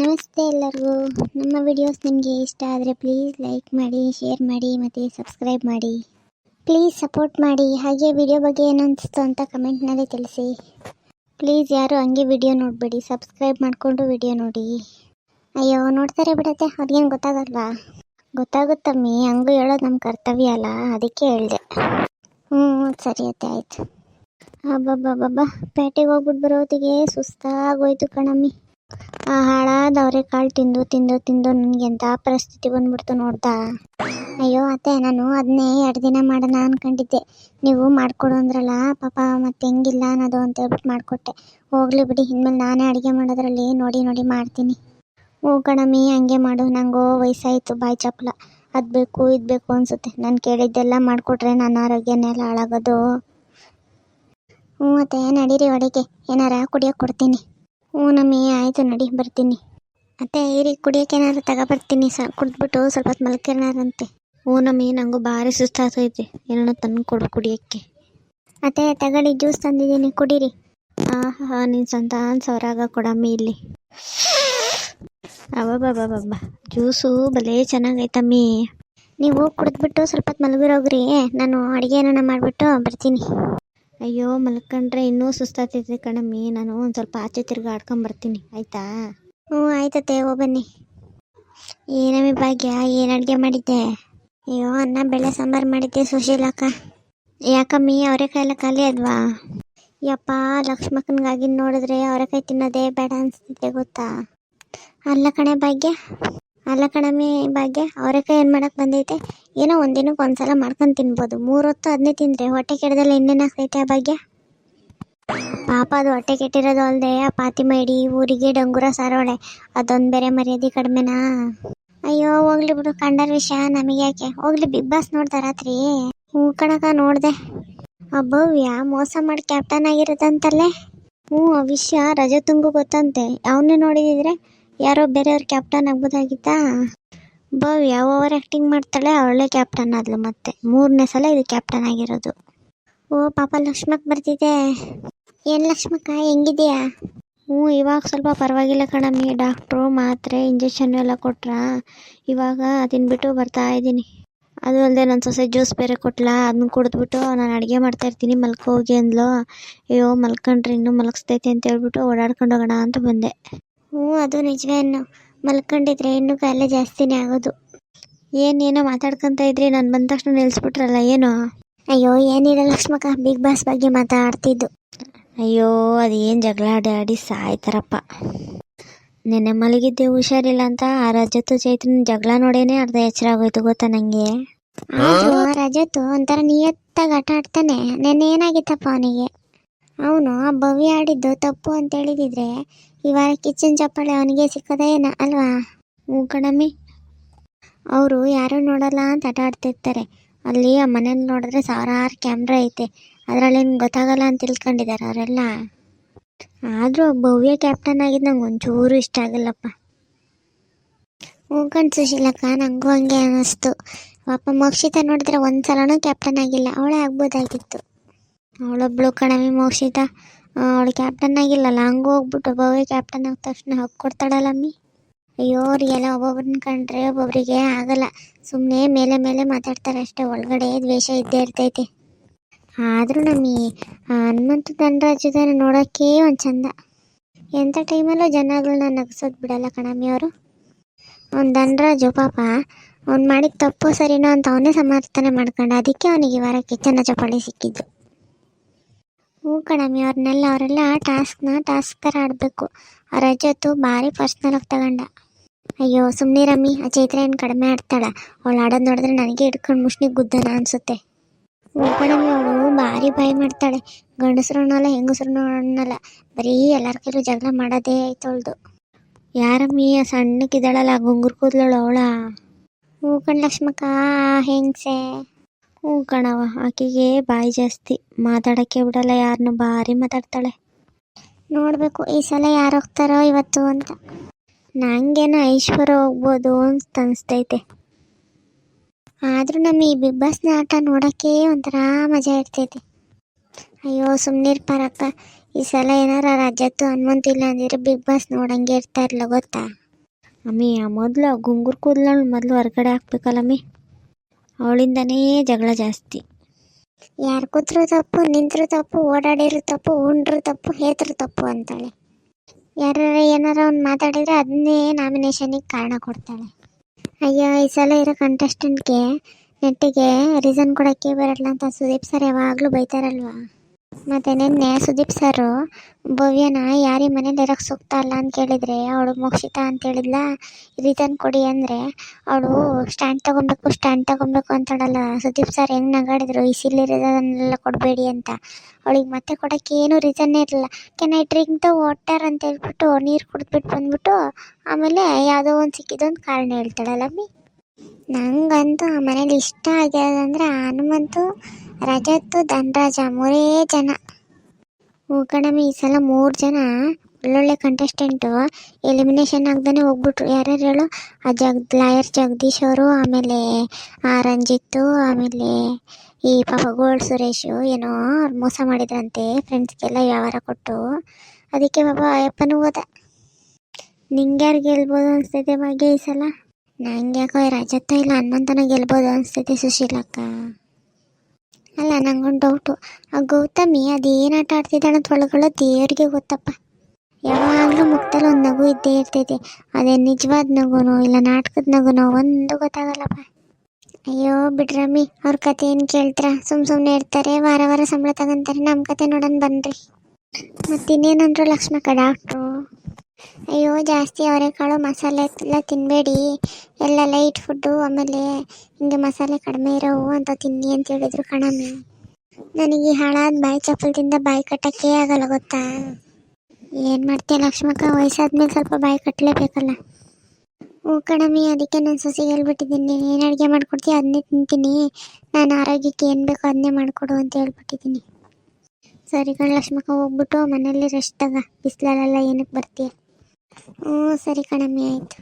ನಮಸ್ತೆ ಎಲ್ಲರಿಗೂ. ನಮ್ಮ ವಿಡಿಯೋಸ್ ನಿಮಗೆ ಇಷ್ಟ ಆದರೆ ಪ್ಲೀಸ್ ಲೈಕ್ ಮಾಡಿ ಶೇರ್ ಮಾಡಿ ಮತ್ತು ಸಬ್ಸ್ಕ್ರೈಬ್ ಮಾಡಿ. ಪ್ಲೀಸ್ ಸಪೋರ್ಟ್ ಮಾಡಿ. ಹಾಗೆ ವಿಡಿಯೋ ಬಗ್ಗೆ ಏನು ಅನಿಸ್ತು ಅಂತ ಕಮೆಂಟ್ನಲ್ಲಿ ತಿಳಿಸಿ. ಪ್ಲೀಸ್ ಯಾರು ಹಂಗೆ ವಿಡಿಯೋ ನೋಡಬೇಡಿ. ಸಬ್ಸ್ಕ್ರೈಬ್ ಮಾಡಿಕೊಂಡು ವಿಡಿಯೋ ನೋಡಿ. ಅಯ್ಯೋ, ನೋಡ್ತಾರೆ ಬಿಡತ್ತೆ. ಅವ್ರಿಗೇನು ಗೊತ್ತಾಗಲ್ವಾ? ಗೊತ್ತಾಗುತ್ತಮ್ಮಿ. ಹಂಗೂ ಹೇಳೋದು ನಮ್ಮ ಕರ್ತವ್ಯ ಅಲ್ಲ. ಅದಕ್ಕೆ ಹೇಳಿದೆ. ಹ್ಞೂ ಸರಿ ಅತ್ತೆ, ಆಯಿತು. ಅಬ್ಬಬ್ಬಬ್ಬಬ್ಬ. ಪೇಟೆಗೆ ಹೋಗ್ಬಿಟ್ಟು ಬರೋತ್ತಿಗೆ ಸುಸ್ತಾಗೋಯ್ತು ಕಣಮ್ಮಿ. ಹಾಳಾದ ಅವರೆಕಾಳು ತಿಂದು ತಿಂದು ತಿಂದು ನನಗೆ ಎಂಥ ಪರಿಸ್ಥಿತಿ ಬಂದ್ಬಿಡ್ತು ನೋಡ್ದಾ? ಅಯ್ಯೋ ಅತ್ತೆ, ನಾನು ಅದನ್ನೇ ಎರಡು ದಿನ ಮಾಡೋಣ ಅನ್ಕೊಂಡಿದ್ದೆ. ನೀವು ಮಾಡಿಕೊಡು ಅಂದ್ರಲ್ಲ, ಪಾಪ ಮತ್ತೆ ಹೆಂಗಿಲ್ಲ ಅನ್ನೋದು ಅಂತ ಹೇಳ್ಬಿಟ್ಟು ಮಾಡಿಕೊಟ್ಟೆ. ಹೋಗ್ಲಿ ಬಿಡಿ, ಇನ್ಮೇಲೆ ನಾನೇ ಅಡುಗೆ ಮಾಡೋದ್ರಲ್ಲಿ ನೋಡಿ ನೋಡಿ ಮಾಡ್ತೀನಿ. ಓ ಕಣಮ್ಮಿ, ಹಂಗೆ ಮಾಡು, ನಂಗೋ ವಯಸ್ಸಾಯಿತು, ಬಾಯ್ ಚಪ್ಪಲ. ಅದು ಬೇಕು, ಇದು ಬೇಕು ಅನಿಸುತ್ತೆ. ನಾನು ಕೇಳಿದ್ದೆಲ್ಲ ಮಾಡಿಕೊಟ್ರೆ ನನ್ನ ಆರೋಗ್ಯನೆಲ್ಲ ಹಾಳಾಗೋದು. ಹ್ಞೂ ಅತ್ತೆ, ನಡೀರಿ ಅಡುಗೆ. ಏನಾರ ಕುಡಿಯೋಕೆ ಕೊಡ್ತೀನಿ. ಹ್ಞೂ ನಮ್ಮಿ, ಆಯಿತು ನಡಿ, ಬರ್ತೀನಿ. ಅತ್ತೆ, ಇರಿ ಕುಡಿಯೋಕೆ ಏನಾರು ತಗೊಬರ್ತೀನಿ ಸ, ಕುಡಿದ್ಬಿಟ್ಟು ಸ್ವಲ್ಪ ಹೊತ್ತು ಮಲ್ಕಿರೋಣಂತೆ ಹ್ಞೂ ನಮ್ಮಿ ನನಗೂ ಭಾರಿ ಸುಸ್ತಾಗ್ತೈತೆ ಏನೋ ತಂದು ಕೊಡು ಕುಡಿಯೋಕ್ಕೆ. ಅತ್ತೆ, ತಗೊಳ್ಳಿ, ಜ್ಯೂಸ್ ತಂದಿದ್ದೀನಿ, ಕುಡೀರಿ. ಆಹಾ ನೀನು ಸಂತಾನ ಸವರಾಗ ಕೊಡಮ್ಮಿ ಇಲ್ಲಿ. ಅವಬ್ಬಬ್ಬಬ್ಬ ಜ್ಯೂಸು ಭಲೇ ಚೆನ್ನಾಗೈತಮ್ಮಿ ನೀವು ಕುಡಿದ್ಬಿಟ್ಟು ಸ್ವಲ್ಪ ಹೊತ್ತು ಮಲಗಿರೋಗ್ರಿ. ನಾನು ಅಡುಗೆ ಏನಾನ ಮಾಡಿಬಿಟ್ಟು ಬರ್ತೀನಿ. ಅಯ್ಯೋ ಮಲ್ಕೊಂಡ್ರೆ ಇನ್ನೂ ಸುಸ್ತಾಗ್ತೈತೆ ಕಣಮ್ಮಿ. ನಾನು ಒಂದು ಸ್ವಲ್ಪ ಆಚೆ ತಿರ್ಗಾಡ್ಕೊಂಬರ್ತೀನಿ ಆಯ್ತಾ? ಹ್ಞೂ ಆಯ್ತತೆ ಓ ಬನ್ನಿ. ಏನಮ್ಮಿ ಭಾಗ್ಯ? ಏನು ಅಡುಗೆ ಮಾಡಿದ್ದೆ? ಅಯ್ಯೋ ಅನ್ನ ಬೆಳೆ ಸಾಂಬಾರು ಮಾಡಿದ್ದೆ ಸುಶೀಲಕ್ಕ ಯಾಕಮ್ಮಿ ಅವರೆಕಾಯೆಲ್ಲ ಖಾಲಿ ಅದ್ವಾ ಯಪ್ಪ ಲಕ್ಷ್ಮಕ್ಕನಿಗಾಗಿ ನೋಡಿದ್ರೆ ಅವರೆಕಾಯಿ ತಿನ್ನೋದೇ ಬೇಡ ಅನಿಸ್ತಿದೆ ಗೊತ್ತಾ? ಅಲ್ಲ ಕಣೆ ಭಾಗ್ಯ. ಅಲ್ಲ ಕಣಮ್ಮಿ, ಭಾಗ್ಯ, ಅವರೇಕಾಯಿ ಏನು ಮಾಡಕ್ಕೆ ಬಂದೈತೆ? ಏನೋ ಒಂದಿನಕ್ಕೆ ಒಂದ್ಸಲ ಮಾಡ್ಕೊಂಡು ತಿನ್ಬೋದು. ಮೂರು ಹೊತ್ತು ಅದನ್ನೇ ತಿಂದರೆ ಹೊಟ್ಟೆ ಕೆಡದಲ್ಲ ಇನ್ನೇನಾಗ್ತೈತೆ ಆ ಭಾಗ್ಯ? ಪಾಪ ಅದು ಹೊಟ್ಟೆ ಕೆಟ್ಟಿರೋದು ಅಲ್ಲದೆ ಆ ಪಾತಿಮ ಇಡೀ ಊರಿಗೆ ಡಂಗುರ ಸಾರೋಳೆ. ಅದೊಂದು ಬೇರೆ ಮರ್ಯಾದೆ ಕಡಿಮೆನಾ? ಅಯ್ಯೋ, ಹೋಗ್ಲಿ ಬಿಡು ಕಂಡರ್ ವಿಷಯ ನಮಗೆ ಯಾಕೆ? ಹೋಗ್ಲಿ ಬಿಗ್ ಬಾಸ್ ನೋಡ್ದ ರಾತ್ರಿ. ಹ್ಞೂ ಕಣಕ ನೋಡಿದೆ. ಅಬ್ಬವ್ಯ ಮೋಸ ಮಾಡಿ ಕ್ಯಾಪ್ಟನ್ ಆಗಿರೋದಂತಲ್ಲೇ? ಹ್ಞೂ, ಆ ವಿಷಯ ತುಂಬು ಗೊತ್ತಂತೆ. ಅವನ್ನೇ ನೋಡಿದಿದ್ರೆ ಯಾರೋ ಬೇರೆಯವ್ರ ಕ್ಯಾಪ್ಟನ್ ಆಗ್ಬೋದಾಗಿತ್ತಾ? ಯಾವ ಓವರ್ ಆ್ಯಕ್ಟಿಂಗ್ ಮಾಡ್ತಾಳೆ ಅವಳೇ ಕ್ಯಾಪ್ಟನ್ ಆದ್ಲು ಮತ್ತೆ. ಮೂರನೇ ಸಲ ಇದು ಕ್ಯಾಪ್ಟನ್ ಆಗಿರೋದು. ಓ, ಪಾಪ ಲಕ್ಷ್ಮಕ್ ಬರ್ತಿದೆ. ಏನು ಲಕ್ಷ್ಮಕ್ಕ, ಹೆಂಗಿದೆಯಾ? ಹ್ಞೂ, ಇವಾಗ ಸ್ವಲ್ಪ ಪರವಾಗಿಲ್ಲ ಕಣಮ್ಮಿ. ಡಾಕ್ಟ್ರು ಮಾತ್ರೆ ಇಂಜೆಕ್ಷನ್ ಎಲ್ಲ ಕೊಟ್ರಾ? ಇವಾಗ ತಿನ್ಬಿಟ್ಟು ಬರ್ತಾ ಇದ್ದೀನಿ. ಅದು ಅಲ್ಲದೆ ನನ್ನ ಸೊಸೆ ಜ್ಯೂಸ್ ಬೇರೆ ಕೊಟ್ಲಾ? ಅದನ್ನ ಕುಡಿದ್ಬಿಟ್ಟು ನಾನು ಅಡುಗೆ ಮಾಡ್ತಾ ಇರ್ತೀನಿ, ಮಲ್ಕೋಗಿ ಅಂದ್ಲು. ಅಯ್ಯೋ, ಮಲ್ಕೊಂಡ್ರೆ ಇನ್ನೂ ಮಲಗಿಸ್ತೈತೆ ಅಂತ ಹೇಳ್ಬಿಟ್ಟು ಓಡಾಡ್ಕೊಂಡು ಹೋಗೋಣ ಅಂತ ಬಂದೆ. ಹ್ಞೂ ಅದು ನಿಜವೇ ಅನ್ನು ಮಲ್ಕೊಂಡಿದ್ರೆ ಇನ್ನೂ ಕಾಯಿಲೆ ಜಾಸ್ತಿನೇ ಆಗೋದು. ಏನೇನೋ ಮಾತಾಡ್ಕೊಂತ ಇದ್ರಿ ನಾನು ಬಂದ ತಕ್ಷಣ ನಿಲ್ಲಿಸ್ಬಿಟ್ರಲ್ಲ ಏನು? ಅಯ್ಯೋ ಏನಿಲ್ಲ ಲಕ್ಷ್ಮಕ್ಕ ಬಿಗ್ ಬಾಸ್ ಬಗ್ಗೆ ಮಾತಾಡ್ತಿದ್ದು. ಅಯ್ಯೋ ಅದೇನು ಜಗಳ ಆಡಿ ಆಡಿ ಸಾಯ್ತಾರಪ್ಪ. ನೆನ್ನೆ ಮಲಗಿದ್ದೆ ಹುಷಾರಿಲ್ಲ ಅಂತ ಆ ರಜತ್ತು ಚೈತ್ರನ ಜಗಳ ನೋಡೇನೆ ಅರ್ಧ ಎಚ್ಚರ ಆಗೋಯ್ತು ಗೊತ್ತಾ ನನಗೆ ರಜತ್ತು ಒಂಥರ ನಿಯತ್ತಾಗಿ ಆಟ ಆಡ್ತಾನೆ. ನೆನ್ನೆ ಏನಾಗಿತ್ತಪ್ಪ ಅವನಿಗೆ? ಅವನು, ಆ ಭವ್ಯ ಆಡಿದ್ದು ತಪ್ಪು ಅಂತ ಹೇಳಿದಿದ್ರೆ ಈ ವಾರ ಕಿಚನ್ ಚಪ್ಪಾಳೆ ಅವನಿಗೆ ಸಿಕ್ಕದೇನ ಅಲ್ವಾ? ಹ್ಞೂ ಕಣಮ್ಮಿ. ಅವರು, ಯಾರೂ ನೋಡಲ್ಲ ಅಂತ ಆಟ ಆಡ್ತಿರ್ತಾರೆ. ಅಲ್ಲಿ ಆ ಮನೇಲಿ ನೋಡಿದ್ರೆ ಸಾವಿರಾರು ಕ್ಯಾಮ್ರಾ ಐತೆ. ಅದರಲ್ಲೇನು ಗೊತ್ತಾಗಲ್ಲ ಅಂತ ತಿಳ್ಕೊಂಡಿದ್ದಾರೆ ಅವರೆಲ್ಲ. ಆದರೂ ಭವ್ಯ ಕ್ಯಾಪ್ಟನ್ ಆಗಿದ್ದು ನಂಗೆ ಒಂಚೂರು ಇಷ್ಟ ಆಗಲ್ಲಪ್ಪ. ಹ್ಞೂ ಕಣ್ ಸುಶೀಲಕ್ಕ ನನಗೂ ಹಂಗೆ ಅನ್ನಿಸ್ತು. ಪಾಪ ಮೋಕ್ಷಿತ ನೋಡಿದ್ರೆ ಒಂದು ಸಲನೂ ಕ್ಯಾಪ್ಟನ್ ಆಗಿಲ್ಲ. ಅವಳೇ ಆಗ್ಬೋದಾಗಿತ್ತು. ಅವಳೊಬ್ಳು ಕಣವಿ ಮೋಕ್ಷಿತ. ಅವಳು ಕ್ಯಾಪ್ಟನ್ ಆಗಿಲ್ಲಲ್ಲ, ಹಂಗೆ ಹೋಗ್ಬಿಟ್ಟು ಒಬ್ಬೊಬ್ಬರಿಗೆ ಕ್ಯಾಪ್ಟನ್ ಆದ ತಕ್ಷಣ ಹೋಗಿ ಕೊಡ್ತಾಳಲ್ಲಮ್ಮಿ ಅಯ್ಯೋ, ಅವ್ರಿಗೆಲ್ಲ ಒಬ್ಬೊಬ್ರನ್ನ ಕಂಡ್ರೆ ಒಬ್ಬೊಬ್ಬರಿಗೆ ಆಗಲ್ಲ. ಸುಮ್ಮನೆ ಮೇಲೆ ಮೇಲೆ ಮಾತಾಡ್ತಾರೆ ಅಷ್ಟೇ, ಒಳಗಡೆ ದ್ವೇಷ ಇದ್ದೇ ಇರ್ತೈತೆ. ಆದರೂ ನಮ್ಮಿ ಹನುಮಂತು ಧನರಾಜನ ನೋಡೋಕ್ಕೆ ಒಂದು ಚಂದ. ಎಂಥ ಟೈಮಲ್ಲೂ ಜನಗಳನ್ನ ನಗಿಸೋದು ಬಿಡಲ್ಲ ಕಣಮ್ಮಿ ಅವರು. ಅವ್ನು ಧನರಾಜು ಪಾಪ, ಅವ್ನು ಮಾಡಿದ ತಪ್ಪು ಸರಿನೋ ಅಂತ ಅವನೇ ಸಮರ್ಥನೆ ಮಾಡ್ಕೊಂಡ, ಅದಕ್ಕೆ ಅವನಿಗೆ ವಾರಕ್ಕೆ ಚೆನ್ನ ಚಪಾಳಿ ಸಿಕ್ಕಿದ್ದು. ಹ್ಞೂ ಕಣಮ್ಮಿ, ಅವ್ರನ್ನೆಲ್ಲ, ಅವರೆಲ್ಲ ಟಾಸ್ಕ್ನ ಟಾಸ್ಕ್ ಥರ ಆಡಬೇಕು. ರಜತ್ತು ಭಾರಿ ಪರ್ಸ್ನಲ್ ಆಗಿ ತಗೊಂಡ. ಅಯ್ಯೋ ಸುಮ್ಮನೆ ರಮ್ಮಿ ಆ ಚೈತ್ರ ಏನು ಕಡಿಮೆ ಆಡ್ತಾಳ. ಅವಳು ಆಡೋದು ನೋಡಿದ್ರೆ ನನಗೆ ಹಿಡ್ಕೊಂಡು ಮುಷ್ಣಿಗೆ ಗುದ್ದನ ಅನಿಸುತ್ತೆ. ಹ್ಞೂ ಕಣಮ್ಮಿ, ಅವಳು ಭಾರಿ ಭಯ ಮಾಡ್ತಾಳೆ. ಗಂಡಸ್ರು ಅನ್ನೋಲ್ಲ ಹೆಂಗಸ್ರು ಅನ್ನಲ್ಲ ಬರೀ ಎಲ್ಲರ ಜಗಳ ಮಾಡೋದೇ ಆಯ್ತು ಅವಳ್ದು. ಯಾರಮ್ಮಿ, ಆ ಸಣ್ಣಕ್ಕಿದ್ದಾಳಲ್ಲ ಗುಂಗುರು ಕೂದಲಳು ಅವಳ? ಹ್ಞೂ ಕಣ್ ಲಕ್ಷ್ಮಕ್ಕ ಹೆಂಗ್ಸೆ ಹ್ಞೂ ಕಣವ ಆಕೆಗೆ ಬಾಯಿ ಜಾಸ್ತಿ ಮಾತಾಡೋಕ್ಕೆ ಬಿಡಲ್ಲ ಯಾರನ್ನೂ ಭಾರಿ ಮಾತಾಡ್ತಾಳೆ. ನೋಡಬೇಕು ಈ ಸಲ ಯಾರು ಹೋಗ್ತಾರೋ ಇವತ್ತು ಅಂತ. ನಂಗೇನೋ ಐಶ್ವರ್ಯ ಹೋಗ್ಬೋದು ಅಂತ ಅನಿಸ್ತೈತೆ. ಆದರೂ ನಮ್ಮ ಈ ಬಿಗ್ ಬಾಸ್ನ ಆಟ ನೋಡೋಕ್ಕೆ ಒಂಥರ ಮಜಾ ಇರ್ತೈತೆ. ಅಯ್ಯೋ ಸುಮ್ಮನಿರ್ ಪರಕ್ಕ ಈ ಸಲ ಏನಾರ ರಾಜ್ಯತ್ತು ಹನುಮಂತ ಇಲ್ಲ ಅಂದಿದ್ರೆ ಬಿಗ್ ಬಾಸ್ ನೋಡಂಗೆ ಇರ್ತಾ ಇರಲ್ಲ ಗೊತ್ತಾ? ಅಮ್ಮಿ ಮೊದಲು ಗುಂಗುರು ಕೂದಲು ಮೊದಲು ಹೊರಗಡೆ ಹಾಕ್ಬೇಕಲ್ಲಮ್ಮಿ. ಅವಳಿಂದನೇ ಜಗಳ ಜಾಸ್ತಿ. ಯಾರು ಕೂತ್ರು ತಪ್ಪು, ನಿಂತರು ತಪ್ಪು, ಓಡಾಡಿರು ತಪ್ಪು, ಉಂಡ್ರು ತಪ್ಪು, ಹೇತರು ತಪ್ಪು ಅಂತಾಳೆ. ಯಾರ ಏನಾರ ಒಂದು ಮಾತಾಡಿದ್ರೆ ಅದನ್ನೇ ನಾಮಿನೇಷನಿಗೆ ಕಾರಣ ಕೊಡ್ತಾಳೆ. ಅಯ್ಯೋ, ಈ ಸಲ ಇರೋ ಕಂಟೆಸ್ಟೆಂಟ್ಗೆ ನೆಟ್ಟಿಗೆ ರೀಸನ್ ಕೊಡೋಕ್ಕೆ ಬರಲ್ಲ ಅಂತ ಸುದೀಪ್ ಸರ್ ಯಾವಾಗಲೂ ಬೈತಾರಲ್ವಾ? ಮತ್ತೆ ನಿನ್ನೆ ಸುದೀಪ್ ಸರು, ಭವ್ಯನ ಯಾರಿ ಮನೇಲಿ ಇರೋಕ್ಕೆ ಸೂಕ್ತ ಅಲ್ಲ ಅಂತ ಕೇಳಿದ್ರೆ, ಅವಳು ಮೋಕ್ಷಿತಾ ಅಂತ ಹೇಳಿದ್ಲ? ರೀತನ್ ಕೊಡಿ ಅಂದರೆ, ಅವಳು ಸ್ಟ್ಯಾಂಡ್ ತಗೊಬೇಕು ಸ್ಟ್ಯಾಂಡ್ ತಗೊಬೇಕು ಅಂತಾಳಲ್ಲ ಸುದೀಪ್ ಸರ್ ಹೆಂಗೆ ನಗಾಡಿದ್ರು, ಈ ಸಿಲ್ಲಿರೋದನ್ನೆಲ್ಲ ಕೊಡಬೇಡಿ ಅಂತ. ಅವಳಿಗೆ ಮತ್ತೆ ಕೊಡಕ್ಕೆ ಏನು ರೀಸನ್ನೇ ಇರಲಿಲ್ಲ. Can I drink the water ಅಂತ ಹೇಳ್ಬಿಟ್ಟು ನೀರು ಕುಡಿದ್ಬಿಟ್ಟು ಬಂದ್ಬಿಟ್ಟು, ಆಮೇಲೆ ಯಾವುದೋ ಒಂದು ಸಿಕ್ಕಿದೊಂದು ಕಾರಣ ಹೇಳ್ತಾಳಲ್ಲ ಮೀ ನಂಗಂತೂ ಆ ಮನೇಲಿ ಇಷ್ಟ ಆಗ್ಯದಂದ್ರೆ ಹನುಮಂತು ರಜತ್ತು ಧನರಾಜ, ಮೂರೇ ಜನ. ಓ, ಕಣಮ್ಮಿ, ಈ ಸಲ ಮೂರು ಜನ. ಒಳ್ಳೊಳ್ಳೆ ಕಂಟೆಸ್ಟೆಂಟು ಎಲಿಮಿನೇಷನ್ ಆಗ್ದೇ ಹೋಗ್ಬಿಟ್ರು. ಯಾರ್ಯಾರು ಹೇಳು? ಆ ಜಗ್ ಲಾಯರ್ ಜಗದೀಶ್ ಅವರು, ಆಮೇಲೆ ಆ ರಂಜಿತ್ತು ಆಮೇಲೆ ಈ ಪಾಪ ಗೋಲ್ಡ್ ಸುರೇಶು, ಏನೋ ಅವ್ರು ಮೋಸ ಮಾಡಿದ್ರಂತೆ. ಫ್ರೆಂಡ್ಸ್ಗೆಲ್ಲ ವ್ಯವಹಾರ ಕೊಟ್ಟು. ಅದಕ್ಕೆ ಪಾಪ ಅಯ್ಯಪ್ಪನೂ ಹೋದ. ನಿಂಗೆ ಯಾರು ಗೆಲ್ಬೋದು ಅನಿಸ್ತೈತೆ ಭಾಗ್ಯ ಈ ಸಲ? ನಂಗೆ ಯಾಕೋ ರಜತ್ತ ಇಲ್ಲ, ಹನುಮಂತನ ಗೆಲ್ಬೋದು ಅನಿಸ್ತೈತೆ ಸುಶೀಲಕ್ಕ. ಅಲ್ಲ, ನಂಗೊಂದು ಡೌಟು ಆ ಗೌತಮಿ ಅದೇನು ಆಟ ಆಡ್ತಿದ್ದಾಳೆ ಅಂತ ಒಳಗೊಳ್ಳೋ ದೇವ್ರಿಗೆ ಗೊತ್ತಪ್ಪ. ಯಾವಾಗಲೂ ಮುಖದಲ್ಲಿ ಒಂದು ನಗು ಇದ್ದೇ ಇರ್ತೈತೆ. ಅದೇ ನಿಜವಾದ ನಗುನೋ ಇಲ್ಲ ನಾಟಕದ ನಗುನೋ ಒಂದು ಗೊತ್ತಾಗಲ್ಲಪ್ಪ. ಅಯ್ಯೋ ಬಿಡ್ರಮ್ಮಿ, ಅವ್ರ ಕತೆ ಏನು ಕೇಳ್ತೀರ? ಸುಮ್ಮ ಸುಮ್ಮನೆ ಇರ್ತಾರೆ, ವಾರ ವಾರ ಸಂಬಳ ತಗೊಂತಾರೆ ನಮ್ಮ ಕತೆ ನೋಡೋಣ ಬನ್ನಿರಿ ಮತ್ತಿನ್ನೇನಂದ್ರು ಲಕ್ಷ್ಮಕ್ಕ, ಡಾಕ್ಟ್ರು? ಅಯ್ಯೋ, ಜಾಸ್ತಿ ಅವರೆಕಾಳು ಮಸಾಲೆ ಎಲ್ಲ ತಿನ್ನಬೇಡಿ ಎಲ್ಲ ಲೈಟ್ ಫುಡ್ಡು ಆಮೇಲೆ ಹಿಂಗೆ ಮಸಾಲೆ ಕಡಿಮೆ ಇರೋವು ಅಂತ ತಿನ್ನಿ ಅಂತ ಹೇಳಿದ್ರು ಕಣಮ್ಮ. ನನಗೆ ಹಾಳಾದ ಬಾಯಿ ಚಪ್ಪಲದಿಂದ ಬಾಯಿ ಕಟ್ಟಕ್ಕೆ ಆಗಲ್ಲ, ಗೊತ್ತಾ? ಏನು ಮಾಡ್ತೀಯ ಲಕ್ಷ್ಮಕ್ಕ? ವಯಸ್ಸಾದ್ಮೇಲೆ ಸ್ವಲ್ಪ ಬಾಯಿ ಕಟ್ಟಲೇಬೇಕಲ್ಲ ಓ ಕಣಮ್ಮಿ, ಅದಕ್ಕೆ ನಾನು ಸೊಸೆಗೆ ಹೇಳ್ಬಿಟ್ಟಿದ್ದೀನಿ. ಏನು ಅಡುಗೆ ಮಾಡ್ಕೊಡ್ತೀಯ? ಅದನ್ನೇ ತಿಂತೀನಿ. ನಾನು ಆರೋಗ್ಯಕ್ಕೆ ಏನು ಬೇಕೋ ಅದನ್ನೇ ಮಾಡಿಕೊಡು ಅಂತ ಹೇಳ್ಬಿಟ್ಟಿದ್ದೀನಿ. ಸರಿ ಕಣ ಲಕ್ಷ್ಮಕ್ಕ, ಹೋಗ್ಬಿಟ್ಟು ಮನೇಲಿ ರೆಸ್ಟ್ ತಗ. ಬಿಸಿಲಲ್ಲೆಲ್ಲ ಏನಕ್ಕೆ ಬರ್ತೀಯ? ಹ್ಞೂ ಸರಿ ಕಣಮ್ಮಿ ಆಯಿತು